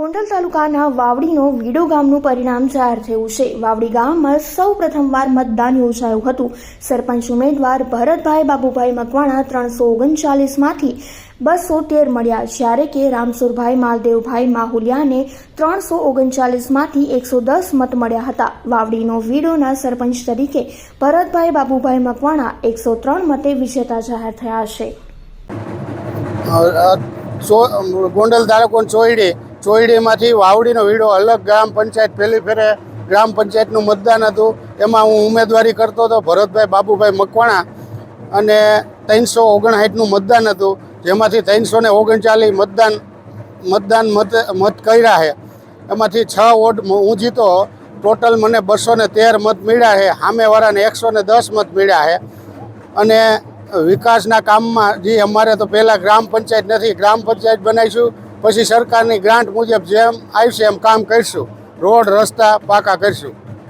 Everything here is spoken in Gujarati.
ગોંડલ તાલુકાના વાવડીનો વીડો ગામનું પરિણામ જાહેર થયું છે. વાવડી ગામમાં સૌ પ્રથમવાર મતદાન યોજાયું હતું. સરપંચ ઉમેદવાર ભરતભાઈ બાબુભાઈ મકવાણા ત્રણસો ઓગણચાલીસમાંથી બસો તેર મળ્યા. જ્યારે કે રામસુરભાઈ માલદેવભાઈ માહુલિયાને ત્રણસો ઓગણચાલીસમાંથી એકસો દસ મત મળ્યા હતા. વાવડીનો વીડોના સરપંચ તરીકે ભરતભાઈ બાબુભાઈ મકવાણા એકસો ત્રણ મતે વિજેતા જાહેર થયા છે. ગોંડલ તાલુકો ચોયડી ચોયડીમાંથી વાવડીનો વીડો અલગ ગ્રામ પંચાયત પહેલી ફેરે ગ્રામ પંચાયતનું મતદાન હતું. એમાં હું ઉમેદવારી કરતો હતો, ભરતભાઈ, બાબુભાઈ મકવાણા અને ત્રણસો ઓગણસાઠનું મતદાન હતું. જેમાંથી ત્રણસો ને ઓગણચાલીસ મતદાન મતદાન મત મત કર્યા છે. એમાંથી છ વોટ હું જીતો. ટોટલ મને બસો ને તેર મત મળ્યા છે. સામેવાળાને એકસો ને દસ મત મળ્યા છે. અને વિકાસના કામમાં જે અમારે તો પહેલાં ગ્રામ પંચાયત નથી, ગ્રામ પંચાયત બનાવીશું. પછી સરકારની ગ્રાન્ટ મુજબ જેમ આવશે એમ કામ કરીશું. રોડ રસ્તા પાકા કરીશું.